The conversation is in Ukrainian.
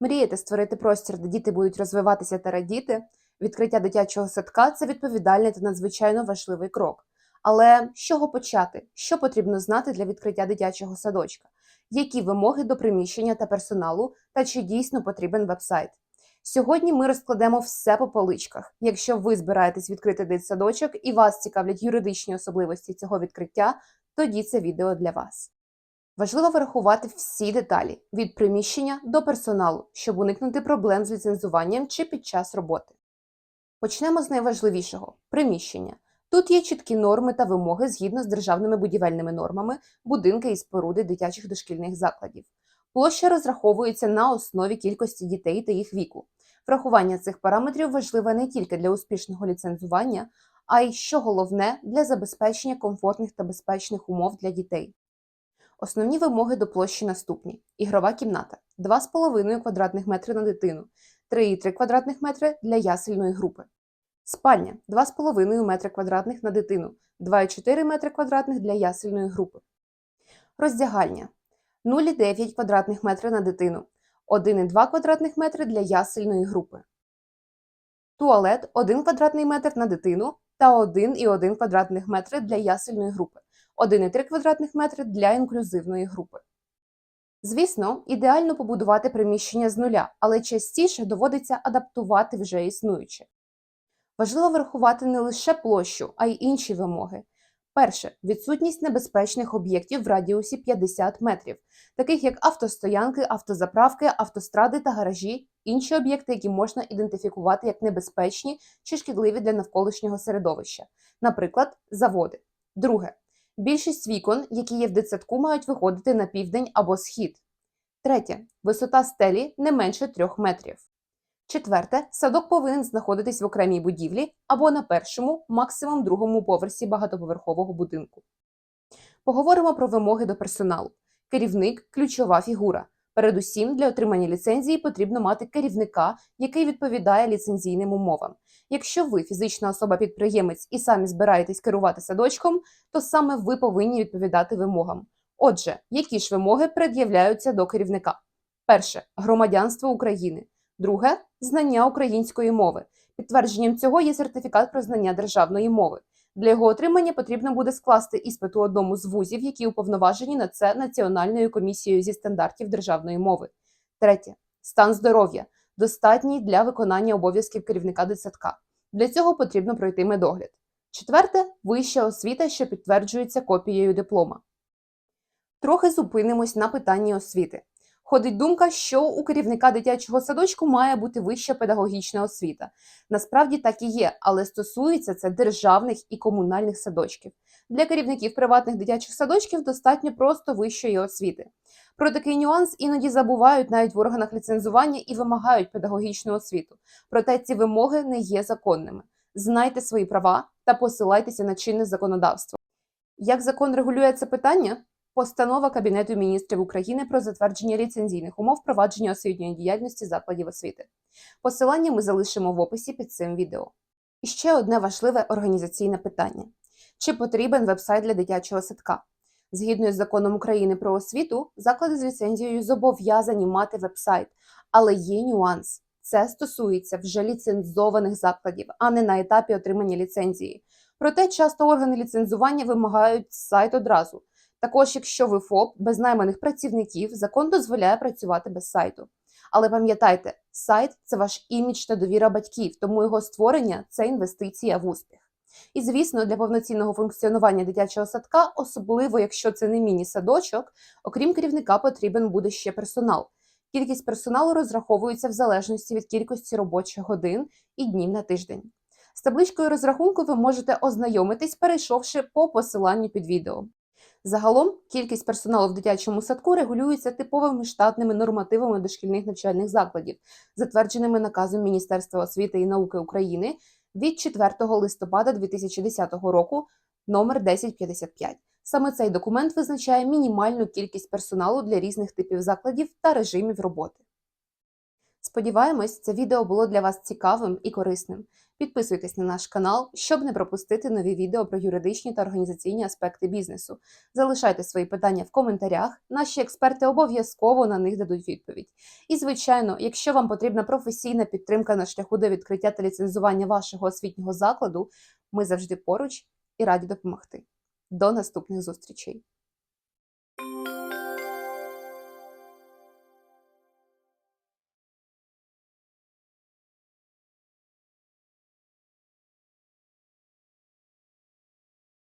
Мрієте створити простір, де діти будуть розвиватися та радіти? Відкриття дитячого садка це відповідальний та надзвичайно важливий крок. Але з чого почати? Що потрібно знати для відкриття дитячого садочка? Які вимоги до приміщення та персоналу, та чи дійсно потрібен вебсайт? Сьогодні ми розкладемо все по поличках. Якщо ви збираєтесь відкрити дитсадочок і вас цікавлять юридичні особливості цього відкриття, тоді це відео для вас. Важливо врахувати всі деталі від приміщення до персоналу, щоб уникнути проблем з ліцензуванням чи під час роботи. Почнемо з найважливішого приміщення. Тут є чіткі норми та вимоги згідно з державними будівельними нормами, будинки і споруди дитячих дошкільних закладів. Площа розраховується на основі кількості дітей та їх віку. Врахування цих параметрів важливе не тільки для успішного ліцензування, а й що головне для забезпечення комфортних та безпечних умов для дітей. Основні вимоги до площі наступні: ігрова кімната 2,5 квадратних метри на дитину, 3,3 квадратних метри для ясельної групи. Спальня 2,5 метри квадратних на дитину, 2,4 метри квадратних для ясельної групи. Роздягальня 0,9 квадратних метри на дитину, 1,2 квадратних метри для ясельної групи. Туалет 1 квадратний метр на дитину та 1,1 квадратних метри для ясельної групи. 1,3 квадратних метри для інклюзивної групи. Звісно, ідеально побудувати приміщення з нуля, але частіше доводиться адаптувати вже існуюче. Важливо врахувати не лише площу, а й інші вимоги. Перше відсутність небезпечних об'єктів в радіусі 50 метрів, таких як автостоянки, автозаправки, автостради та гаражі, інші об'єкти, які можна ідентифікувати як небезпечні чи шкідливі для навколишнього середовища, наприклад, заводи. Друге Більшість вікон, які є в дитсадку, мають виходити на південь або схід. Третє. Висота стелі не менше 3 метрів. Четверте. Садок повинен знаходитись в окремій будівлі або на першому, максимум другому поверсі багатоповерхового будинку. Поговоримо про вимоги до персоналу. Керівник ключова фігура. Передусім, для отримання ліцензії потрібно мати керівника, який відповідає ліцензійним умовам. Якщо ви фізична особа-підприємець і самі збираєтесь керувати садочком, то саме ви повинні відповідати вимогам. Отже, які ж вимоги пред'являються до керівника? Перше громадянство України. Друге знання української мови. Підтвердженням цього є сертифікат про знання державної мови. Для його отримання потрібно буде скласти іспит у одному з вузів, які уповноважені на це Національною комісією зі стандартів державної мови. Третє стан здоров'я достатній для виконання обов'язків керівника дитсадка. Для цього потрібно пройти медогляд. Четверте вища освіта, що підтверджується копією диплома. Трохи зупинимось на питанні освіти. Ходить думка, що у керівника дитячого садочку має бути вища педагогічна освіта. Насправді так і є, але стосується це державних і комунальних садочків. Для керівників приватних дитячих садочків достатньо просто вищої освіти. Про такий нюанс іноді забувають навіть в органах ліцензування і вимагають педагогічну освіту. Проте ці вимоги не є законними. Знайте свої права та посилайтеся на чинне законодавство. Як закон регулює це питання? Постанова Кабінету міністрів України про затвердження ліцензійних умов провадження освітньої діяльності закладів освіти. Посилання ми залишимо в описі під цим відео. І ще одне важливе організаційне питання: чи потрібен вебсайт для дитячого садка? Згідно з законом України про освіту, заклади з ліцензією зобов'язані мати вебсайт, але є нюанс. Це стосується вже ліцензованих закладів, а не на етапі отримання ліцензії. Проте часто органи ліцензування вимагають сайт одразу. Також, якщо ви ФОП без найманих працівників, закон дозволяє працювати без сайту. Але пам'ятайте, сайт це ваш імідж та довіра батьків, тому його створення це інвестиція в успіх. І, звісно, для повноцінного функціонування дитячого садка, особливо якщо це не міні-садочок, окрім керівника, потрібен буде ще персонал. Кількість персоналу розраховується в залежності від кількості робочих годин і днів на тиждень. З табличкою розрахунку ви можете ознайомитись, перейшовши по посиланню під відео. Загалом кількість персоналу в дитячому садку регулюється типовими штатними нормативами дошкільних навчальних закладів, затвердженими наказом Міністерства освіти і науки України від 4 листопада 2010 року номер 1055. Саме цей документ визначає мінімальну кількість персоналу для різних типів закладів та режимів роботи. Сподіваємось, це відео було для вас цікавим і корисним. Підписуйтесь на наш канал, щоб не пропустити нові відео про юридичні та організаційні аспекти бізнесу. Залишайте свої питання в коментарях. Наші експерти обов'язково на них дадуть відповідь. І, звичайно, якщо вам потрібна професійна підтримка на шляху до відкриття та ліцензування вашого освітнього закладу, ми завжди поруч і раді допомогти. До наступних зустрічей!